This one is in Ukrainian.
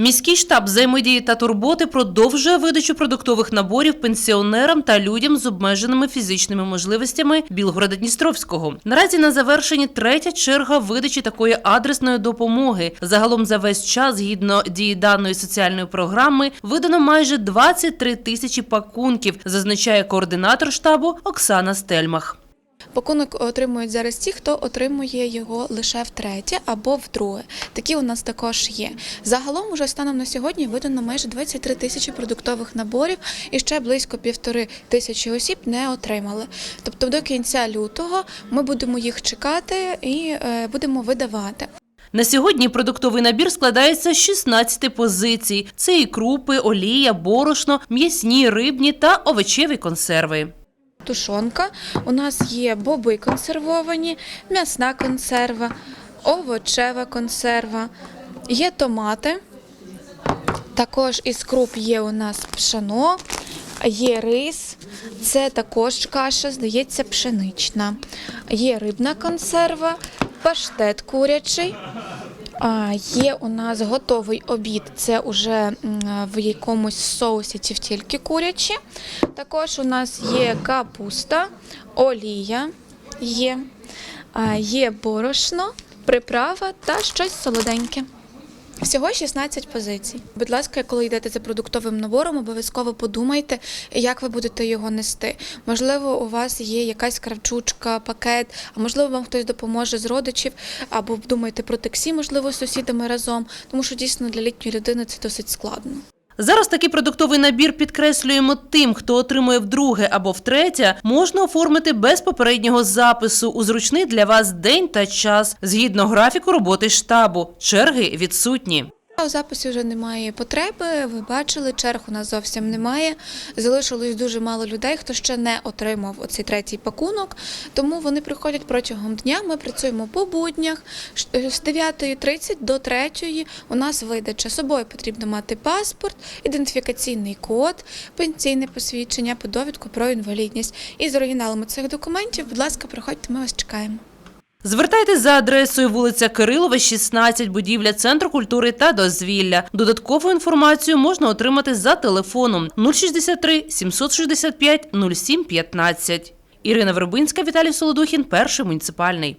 Міський штаб взаємодії та турботи продовжує видачу продуктових наборів пенсіонерам та людям з обмеженими фізичними можливостями Білгорода Дністровського. Наразі на завершенні третя черга видачі такої адресної допомоги. Загалом за весь час, згідно дії даної соціальної програми, видано майже 23 тисячі пакунків, зазначає координатор штабу Оксана Стельмах. Пакунок отримують зараз ті, хто отримує його лише втретє або вдруге. Такі у нас також є. Загалом, уже станом на сьогодні видано майже 23 тисячі продуктових наборів, і ще близько півтори тисячі осіб не отримали. Тобто до кінця лютого ми будемо їх чекати і е, будемо видавати. На сьогодні продуктовий набір складається з 16 позицій: це і крупи, олія, борошно, м'ясні, рибні та овочеві консерви. Тушонка. У нас є боби консервовані, м'ясна консерва, овочева консерва, є томати. Також із круп є у нас пшено, є рис, це також каша, здається, пшенична. Є рибна консерва, паштет курячий. Є у нас готовий обід, це вже в якомусь соусі чи в тільки курячі. Також у нас є капуста, олія, є, є борошно, приправа та щось солоденьке. Всього 16 позицій. Будь ласка, коли йдете за продуктовим набором, обов'язково подумайте, як ви будете його нести. Можливо, у вас є якась кравчучка, пакет, а можливо, вам хтось допоможе з родичів, або думаєте про таксі, можливо, з сусідами разом, тому що дійсно для літньої людини це досить складно. Зараз такий продуктовий набір підкреслюємо тим, хто отримує вдруге або втретє, можна оформити без попереднього запису у зручний для вас день та час згідно графіку роботи штабу. Черги відсутні. У записі вже немає потреби. Ви бачили, черг у нас зовсім немає. Залишилось дуже мало людей, хто ще не отримав оцей третій пакунок. Тому вони приходять протягом дня. Ми працюємо по буднях е, з 9.30 до 3 у нас видача. Собою потрібно мати паспорт, ідентифікаційний код, пенсійне посвідчення, довідку про інвалідність. І з оригіналами цих документів, будь ласка, приходьте, ми вас чекаємо. Звертайтесь за адресою вулиця Кирилова, 16, будівля Центру культури та дозвілля. Додаткову інформацію можна отримати за телефоном 063 765 07 15. Ірина Вербинська, Віталій Солодухін, перший муніципальний.